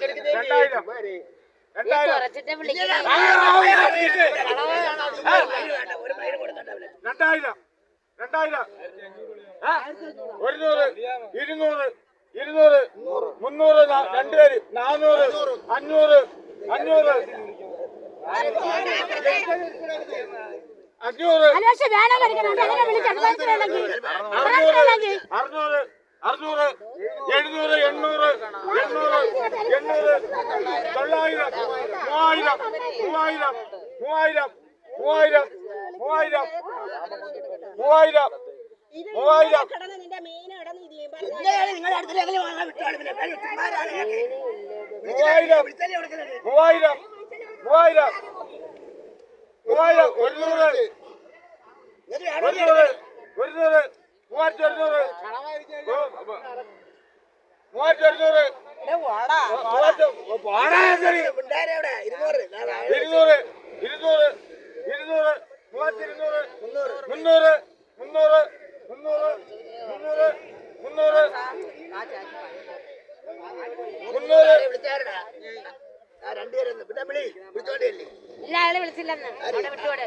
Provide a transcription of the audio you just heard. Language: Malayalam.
രണ്ടായിരം. രണ്ടായിരം. രണ്ടായിരം. ഒരുന്നൂറ് ഇരുന്നൂറ് ഇരുന്നൂറ് മുന്നൂറ് രണ്ടുപേര് നാനൂറ് അഞ്ഞൂറ് അഞ്ഞൂറ്. അഞ്ഞൂറ്. അറുന്നൂറ് അറുന്നൂറ് എഴുന്നൂറ് എണ്ണൂറ് എണ്ണൂറ് തൊള്ളായിരം മൂവായിരം മൂവായിരം മൂവായിരം മൂവായിരം മൂവായിരം മൂവായിരം മൂവായിരം. മൂവായിരം മൂവായിരം മൂവായിരം മൂവായിരം ഒരുന്നൂറ്. ഒരുന്നൂറ് ഒരുന്നൂറ് മൂവായിരത്തി ഒരുന്നൂറ്. മൂവായിരത്തി ഒരുന്നൂറ്. ഇരുന്നൂറ്. ഇരുന്നൂറ് ഇരുന്നൂറ് മൂവായിരത്തി ഇരുന്നൂറ് മുന്നൂറ്. മുന്നൂറ് മുന്നൂറ് മുന്നൂറ് മുന്നൂറ് മുന്നൂറ്. ഇല്ല അയാളെ വിളിച്ചില്ലെന്ന്. അവിടെ വിട്ടുകൂടെ